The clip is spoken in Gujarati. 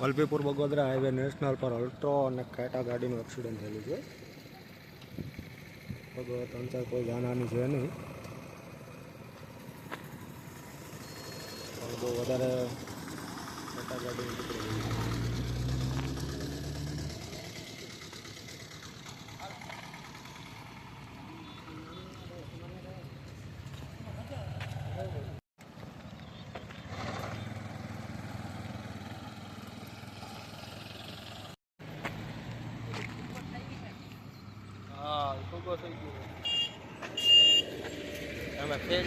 વલભીપુર બગોદરા હાઈવે નેશનલ પર અલ્ટ્રો અને કેટા ગાડીનું એક્સિડન્ટ થયેલું છે. ભગવત ચાર કોઈ જાનહાની છે નહીં. બહુ વધારે કાટા ગાડીનું ટુકડો ફૂગો થઈ ગયો. એમાં ફેર